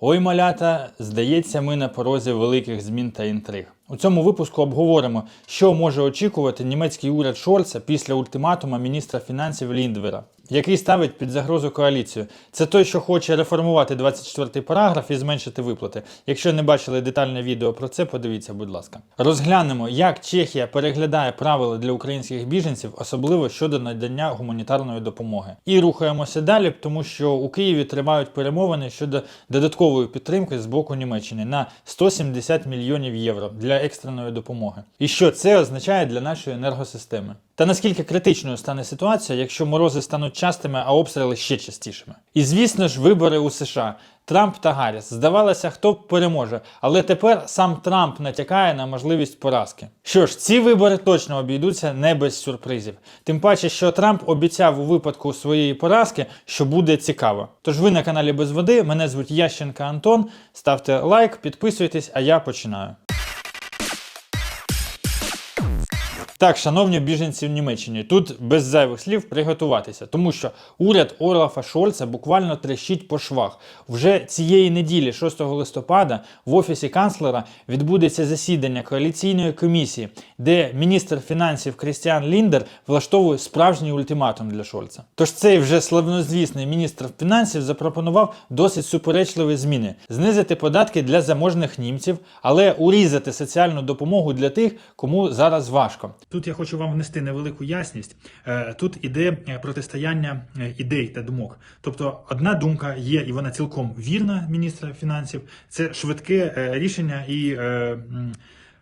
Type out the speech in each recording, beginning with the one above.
Ой, малята, здається, ми на порозі великих змін та інтриг. У цьому випуску обговоримо, що може очікувати німецький уряд Шольца після ультиматума міністра фінансів Ліндвера, який ставить під загрозу коаліцію. Це той, що хоче реформувати 24-й параграф і зменшити виплати. Якщо не бачили детальне відео про це, подивіться, будь ласка. Розглянемо, як Чехія переглядає правила для українських біженців, особливо щодо надання гуманітарної допомоги. І рухаємося далі, тому що у Києві тривають перемовини щодо додаткової підтримки з боку Німеччини на 170 мільйонів євро для екстреної допомоги. І що це означає для нашої енергосистеми? Та наскільки критичною стане ситуація, якщо морози стануть частими, а обстріли ще частішими? І звісно ж, вибори у США. Трамп та Гарріс. Здавалося, хто переможе, але тепер сам Трамп натякає на можливість поразки. Що ж, ці вибори точно обійдуться не без сюрпризів. Тим паче, що Трамп обіцяв у випадку своєї поразки, що буде цікаво. Тож ви на каналі Без Води. Мене звуть Ященка Антон. Ставте лайк, підписуйтесь, а я починаю. Так, шановні біженці в Німеччині, тут без зайвих слів приготуватися, тому що уряд Олафа Шольца буквально трещить по швах. Вже цієї неділі, 6 листопада, в офісі канцлера відбудеться засідання коаліційної комісії, де міністр фінансів Крістіан Ліндер влаштовує справжній ультиматум для Шольца. Тож цей вже славнозвісний міністр фінансів запропонував досить суперечливі зміни: знизити податки для заможних німців, але урізати соціальну допомогу для тих, кому зараз важко. Тут я хочу вам внести невелику ясність. Е, Тут іде е, протистояння е, ідей та думок. Тобто, одна думка є, і вона цілком вірна міністра фінансів. Це швидке рішення і.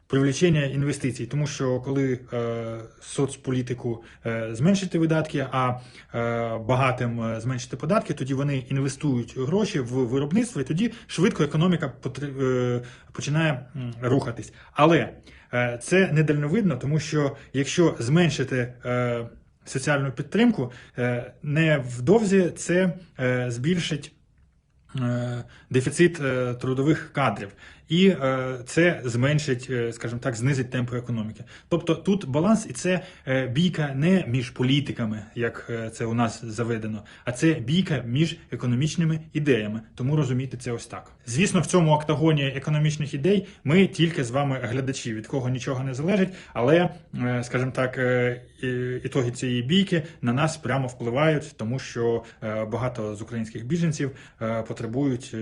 Привлечення інвестицій, тому що коли е, соцполітику е, зменшити видатки, а е, багатим е, зменшити податки, тоді вони інвестують гроші в виробництво, і тоді швидко економіка потр- е, починає рухатись. Але е, це недальновидно, тому що якщо зменшити е, соціальну підтримку, е, невдовзі це е, збільшить е, дефіцит е, трудових кадрів, і е, це зменшить, е, скажімо так, знизить темпи економіки. Тобто тут баланс, і це е, бійка не між політиками, як це у нас заведено, а це бійка між економічними ідеями. Тому розумійте це ось так. Звісно, в цьому октагоні економічних ідей ми тільки з вами глядачі, від кого нічого не залежить, але, скажімо так, ітоги цієї бійки на нас прямо впливають, тому що багато з українських біженців потребують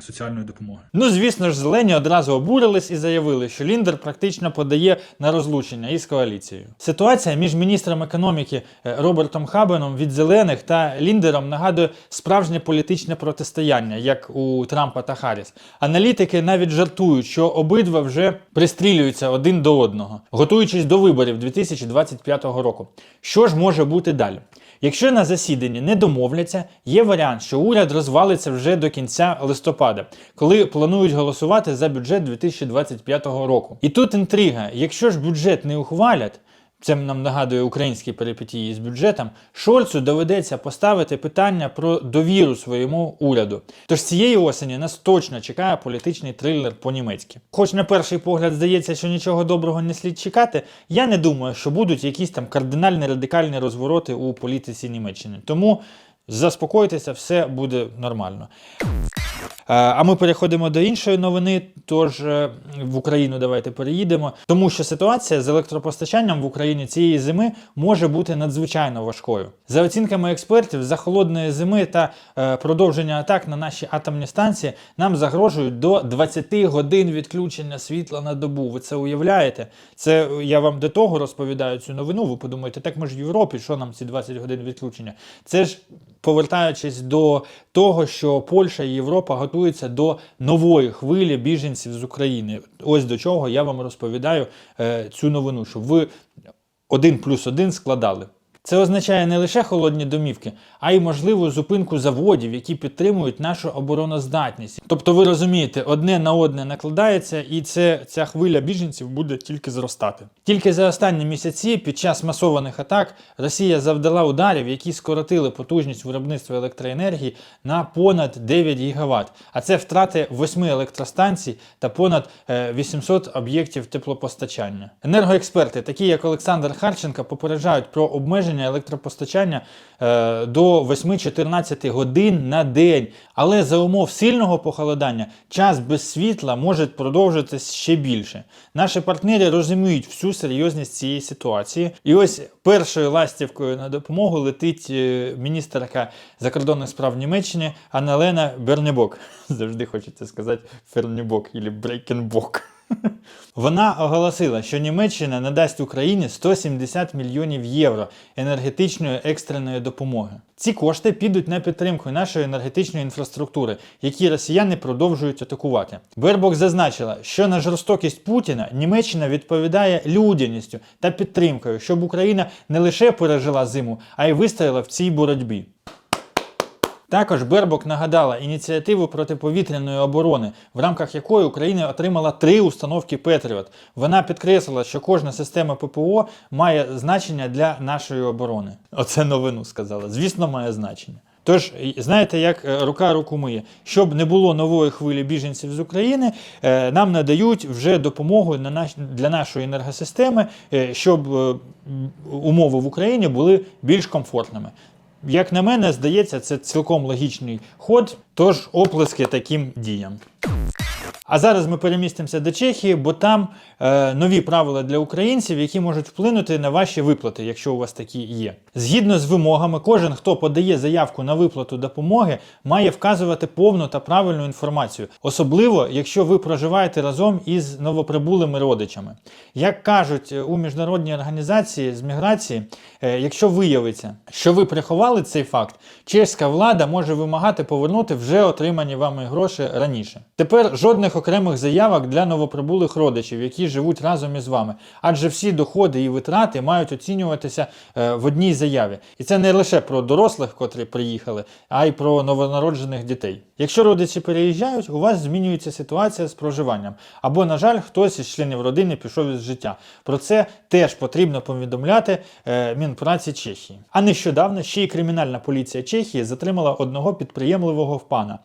соціальної допомоги. Ну, звісно ж, зелені одразу обурились і заявили, що Ліндер практично подає на розлучення із коаліцією. Ситуація між міністром економіки е, Робертом Хабеном від зелених та Ліндером нагадує справжнє політичне протистояння, як у Трампа та Харріс. Аналітики навіть жартують, що обидва вже пристрілюються один до одного, готуючись до виборів 2025 року. Що ж може бути далі? Якщо на засіданні не домовляться, є варіант, що уряд розвалиться вже до кінця листопада, коли планують голосувати за бюджет 2025 року. І тут інтрига: якщо ж бюджет не ухвалять. Це нам нагадує українські перипетії з бюджетом. Шольцу доведеться поставити питання про довіру своєму уряду. Тож цієї осені нас точно чекає політичний трилер по-німецьки. Хоч на перший погляд здається, що нічого доброго не слід чекати, я не думаю, що будуть якісь там кардинальні радикальні розвороти у політиці Німеччини. Тому заспокойтеся, все буде нормально. Е, А ми переходимо до іншої новини. Тож е, в Україну давайте переїдемо, тому що ситуація з електропостачанням в Україні цієї зими може бути надзвичайно важкою. За оцінками експертів, за холодної зими та е, продовження атак на наші атомні станції нам загрожують до 20 годин відключення світла на добу. Ви це уявляєте? Це я вам до того розповідаю цю новину. Ви подумаєте, так ми ж в Європі, що нам ці 20 годин відключення? Це ж повертаючись до того, що Польща і Європа готуються до нової хвилі біженців з України. Ось до чого я вам розповідаю е, цю новину, щоб ви один плюс один складали. Це означає не лише холодні домівки, а й можливу зупинку заводів, які підтримують нашу обороноздатність. Тобто, ви розумієте, одне на одне накладається, і це ця хвиля біженців буде тільки зростати. Тільки за останні місяці, під час масованих атак, Росія завдала ударів, які скоротили потужність виробництва електроенергії на понад 9 ГВт. А це втрати 8 електростанцій та понад е, 800 об'єктів теплопостачання. Енергоексперти, такі як Олександр Харченко, попереджають про обмеження відключення електропостачання е, до 8-14 годин на день. Але за умов сильного похолодання час без світла може продовжитись ще більше. Наші партнери розуміють всю серйозність цієї ситуації. І ось першою ластівкою на допомогу летить е, міністерка закордонних справ Німеччини Анналена Бернебок. Завжди хочеться сказати Фернебок або Брейкенбок. Вона оголосила, що Німеччина надасть Україні 170 мільйонів євро енергетичної екстреної допомоги. Ці кошти підуть на підтримку нашої енергетичної інфраструктури, які росіяни продовжують атакувати. Бербок зазначила, що на жорстокість Путіна Німеччина відповідає людяністю та підтримкою, щоб Україна не лише пережила зиму, а й вистояла в цій боротьбі. Також Бербок нагадала ініціативу протиповітряної оборони, в рамках якої Україна отримала три установки Петріот. Вона підкреслила, що кожна система ППО має значення для нашої оборони. Оце новину сказала. Звісно, має значення. Тож, знаєте, як е, рука руку миє, щоб не було нової хвилі біженців з України, е, нам надають вже допомогу на наш, для нашої енергосистеми, е, щоб умови в Україні були більш комфортними. Як на мене, здається, це цілком логічний ход, тож оплески таким діям. А зараз ми перемістимося до Чехії, бо там е, нові правила для українців, які можуть вплинути на ваші виплати, якщо у вас такі є. Згідно з вимогами, кожен, хто подає заявку на виплату допомоги, має вказувати повну та правильну інформацію, особливо якщо ви проживаєте разом із новоприбулими родичами. Як кажуть е, у міжнародній організації з міграції, е, якщо виявиться, що ви приховали цей факт, чеська влада може вимагати повернути вже отримані вами гроші раніше. Тепер жодних окремих заявок для новоприбулих родичів, які живуть разом із вами, адже всі доходи і витрати мають оцінюватися е, в одній заяві. І це не лише про дорослих, котрі приїхали, а й про новонароджених дітей. Якщо родичі переїжджають, у вас змінюється ситуація з проживанням. Або, на жаль, хтось із членів родини пішов із життя. Про це теж потрібно повідомляти е, Мінпраці Чехії. А нещодавно ще й кримінальна поліція Чехії затримала одного підприємливого пана,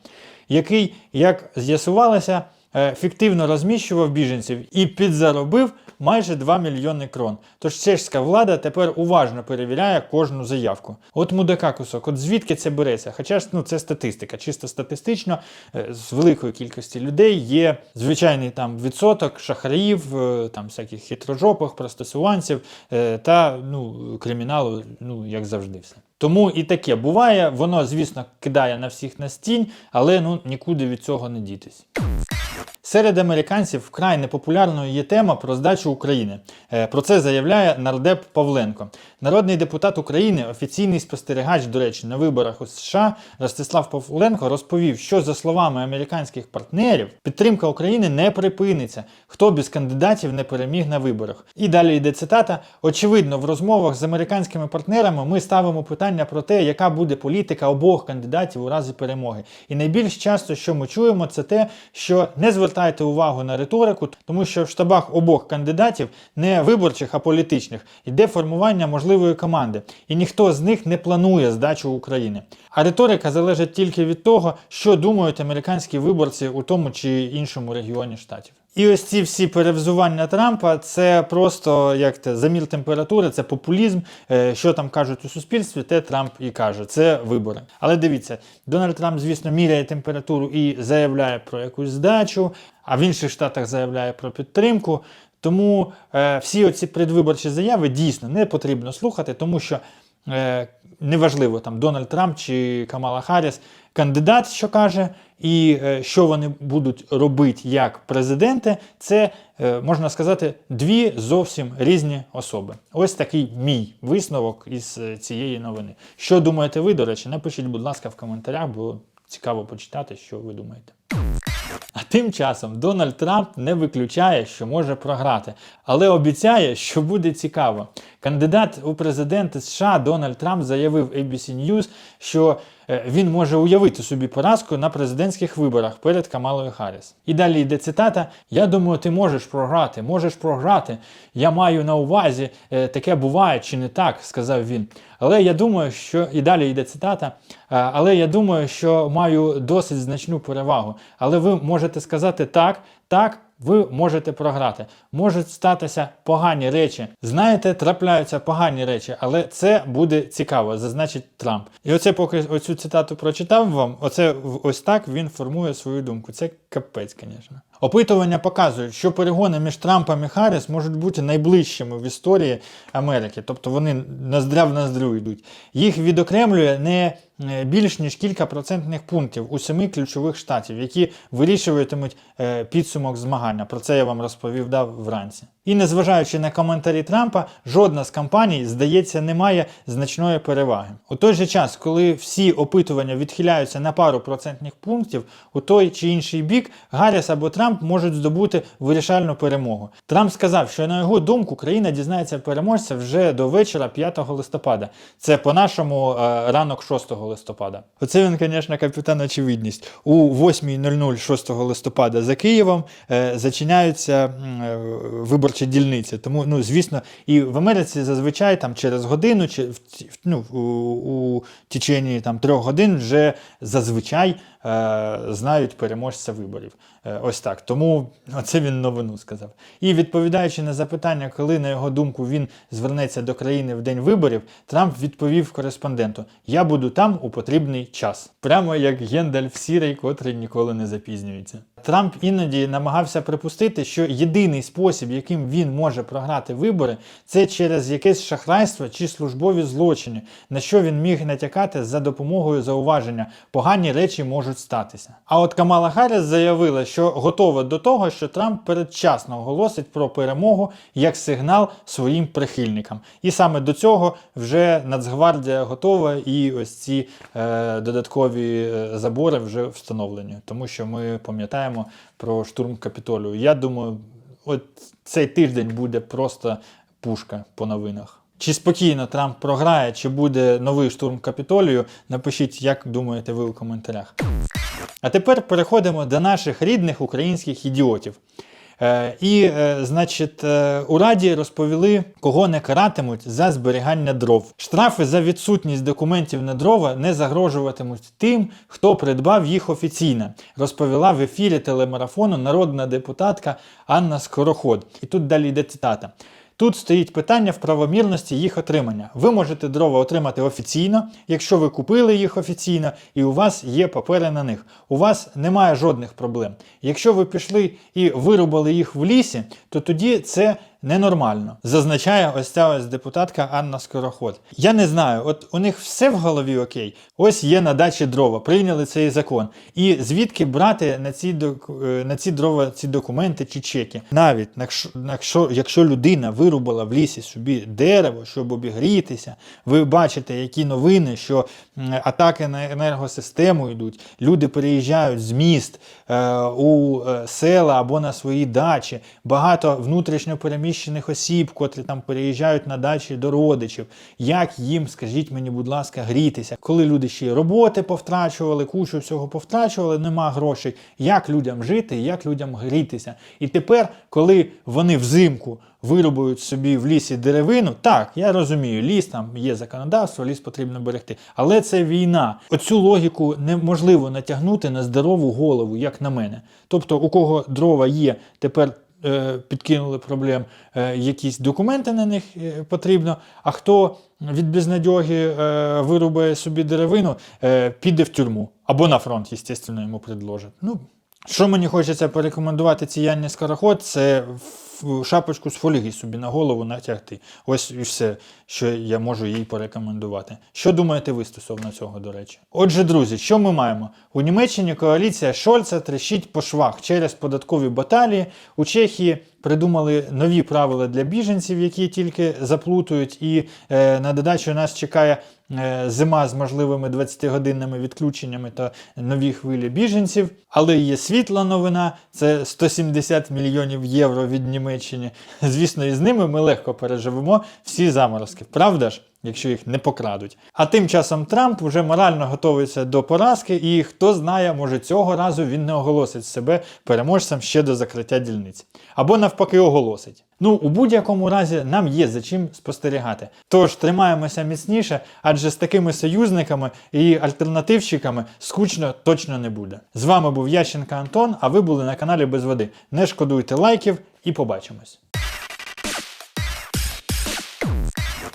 який, як з'ясувалося, е, фіктивно розміщував біженців і підзаробив майже 2 мільйони крон. Тож чешська влада тепер уважно перевіряє кожну заявку. От мудака кусок, от звідки це береться? Хоча ж ну, це статистика, чисто статистично, е, з великої кількості людей є звичайний там відсоток шахраїв, е, там всяких хитрожопих, простосуванців та ну, криміналу, ну як завжди, все. Тому і таке буває, воно, звісно, кидає на всіх на стінь, але ну нікуди від цього не дітись. Серед американців вкрай непопулярною є тема про здачу України. Е, Про це заявляє нардеп Павленко. Народний депутат України, офіційний спостерігач, до речі, на виборах у США Ростислав Павленко розповів, що за словами американських партнерів, підтримка України не припиниться, хто без кандидатів не переміг на виборах. І далі йде цитата: очевидно, в розмовах з американськими партнерами ми ставимо питання про те, яка буде політика обох кандидатів у разі перемоги. І найбільш часто, що ми чуємо, це те, що не звертайте увагу на риторику, тому що в штабах обох кандидатів не виборчих, а політичних йде формування можливої команди, і ніхто з них не планує здачу України. А риторика залежить тільки від того, що думають американські виборці у тому чи іншому регіоні штатів. І ось ці всі перевзування Трампа це просто як те замір температури, це популізм. Е, Що там кажуть у суспільстві, те Трамп і каже. Це вибори. Але дивіться, Дональд Трамп, звісно, міряє температуру і заявляє про якусь здачу, а в інших штатах заявляє про підтримку. Тому е, всі оці предвиборчі заяви дійсно не потрібно слухати, тому що неважливо там Дональд Трамп чи Камала Харріс, кандидат, що каже, і е, що вони будуть робити як президенти, це е, можна сказати дві зовсім різні особи. Ось такий мій висновок із е, цієї новини. Що думаєте ви, до речі, напишіть, будь ласка, в коментарях, бо цікаво почитати, що ви думаєте. А тим часом Дональд Трамп не виключає, що може програти, але обіцяє, що буде цікаво. Кандидат у президенти США Дональд Трамп заявив ABC News, що він може уявити собі поразку на президентських виборах перед Камалою Харріс. І далі йде цитата: Я думаю, ти можеш програти, можеш програти. Я маю на увазі, е, таке буває чи не так, сказав він. Але я думаю, що і далі йде цитата. «Е, Але я думаю, що маю досить значну перевагу. Але ви можете сказати так, так, ви можете програти. Можуть статися погані речі. Знаєте, трапляються погані речі, але це буде цікаво, зазначить Трамп. І оце, поки оцю цитату прочитав вам, оце ось так він формує свою думку. Це капець, звісно. Опитування показують, що перегони між Трампом і Харріс можуть бути найближчими в історії Америки, тобто вони наздря в наздрю йдуть. Їх відокремлює не е, більш ніж кілька процентних пунктів у семи ключових штатів, які вирішуватимуть е, підсумок змагання. Про це я вам розповів дав вранці. І незважаючи на коментарі Трампа, жодна з компаній, здається, не має значної переваги. У той же час, коли всі опитування відхиляються на пару процентних пунктів, у той чи інший бік Гарріс або Трамп можуть здобути вирішальну перемогу. Трамп сказав, що на його думку країна дізнається переможця вже до вечора 5 листопада. Це по-нашому е, ранок 6 листопада. Оце він, звісно, капітан очевидність. У 8.00 6 листопада за Києвом е, зачиняються е, виборчі дільниці. Тому, ну, звісно, і в Америці зазвичай там через годину, чи в, ну, у, у течені там трьох годин вже зазвичай знають переможця виборів. Е, ось так. Тому оце він новину сказав. І відповідаючи на запитання, коли, на його думку, він звернеться до країни в день виборів, Трамп відповів кореспонденту: Я буду там у потрібний час. Прямо як Гендальф Сірий, котрий ніколи не запізнюється. Трамп іноді намагався припустити, що єдиний спосіб, яким він може програти вибори, це через якесь шахрайство чи службові злочини, на що він міг натякати за допомогою зауваження. Погані речі можуть статися. А от Камала Харріс заявила, що готова до того, що Трамп передчасно оголосить про перемогу як сигнал своїм прихильникам. І саме до цього вже Нацгвардія готова, і ось ці е, додаткові е, забори вже встановлені, тому що ми пам'ятаємо про штурм Капітолію. Я думаю, от цей тиждень буде просто пушка по новинах. Чи спокійно Трамп програє, чи буде новий штурм Капітолію? Напишіть, як думаєте ви у коментарях. А тепер переходимо до наших рідних українських ідіотів. Е, і, е, значить, е, у Раді розповіли, кого не каратимуть за зберігання дров. Штрафи за відсутність документів на дрова не загрожуватимуть тим, хто придбав їх офіційно, розповіла в ефірі телемарафону народна депутатка Анна Скороход. І тут далі йде цитата. Тут стоїть питання в правомірності їх отримання. Ви можете дрова отримати офіційно, якщо ви купили їх офіційно і у вас є папери на них. У вас немає жодних проблем. Якщо ви пішли і вирубали їх в лісі, то тоді це ненормально. Зазначає ось ця ось депутатка Анна Скороход. Я не знаю, от у них все в голові окей. Ось є на дачі дрова, прийняли цей закон. І звідки брати на ці, е, на ці дрова ці документи чи чеки? Навіть якщо, якщо, людина вирубала в лісі собі дерево, щоб обігрітися, ви бачите, які новини, що атаки на енергосистему йдуть, люди переїжджають з міст е, у е, села або на свої дачі. Багато внутрішньо переміщених осіб, котрі там переїжджають на дачі до родичів. Як їм, скажіть мені, будь ласка, грітися, коли люди ще й роботи повтрачували, кучу всього повтрачували, нема грошей. Як людям жити, як людям грітися? І тепер, коли вони взимку вирубують собі в лісі деревину, так, я розумію, ліс там є законодавство, ліс потрібно берегти. Але це війна. Оцю логіку неможливо натягнути на здорову голову, як на мене. Тобто, у кого дрова є, тепер підкинули проблем, е, якісь документи на них е, потрібно. А хто від безнадьоги е, вирубає собі деревину, е, піде в тюрму. Або на фронт, звісно, йому предложать. Ну, що мені хочеться порекомендувати цій Янні Скороход, це шапочку з фольги собі на голову натягти. Ось і все, що я можу їй порекомендувати. Що думаєте ви стосовно цього, до речі? Отже, друзі, що ми маємо? У Німеччині коаліція Шольца трещить по швах через податкові баталії. У Чехії придумали нові правила для біженців, які тільки заплутують, і е, на додачу нас чекає е, зима з можливими 20-годинними відключеннями та нові хвилі біженців. Але є світла новина, це 170 мільйонів євро від Німеччини. Звісно, і з ними ми легко переживемо всі заморозки. Правда ж? Якщо їх не покрадуть. А тим часом Трамп вже морально готується до поразки, і хто знає, може цього разу він не оголосить себе переможцем ще до закриття дільниць. Або навпаки оголосить. Ну, у будь-якому разі нам є за чим спостерігати. Тож тримаємося міцніше, адже з такими союзниками і альтернативщиками скучно точно не буде. З вами був Ященка Антон, а ви були на каналі Без води. Не шкодуйте лайків і побачимось.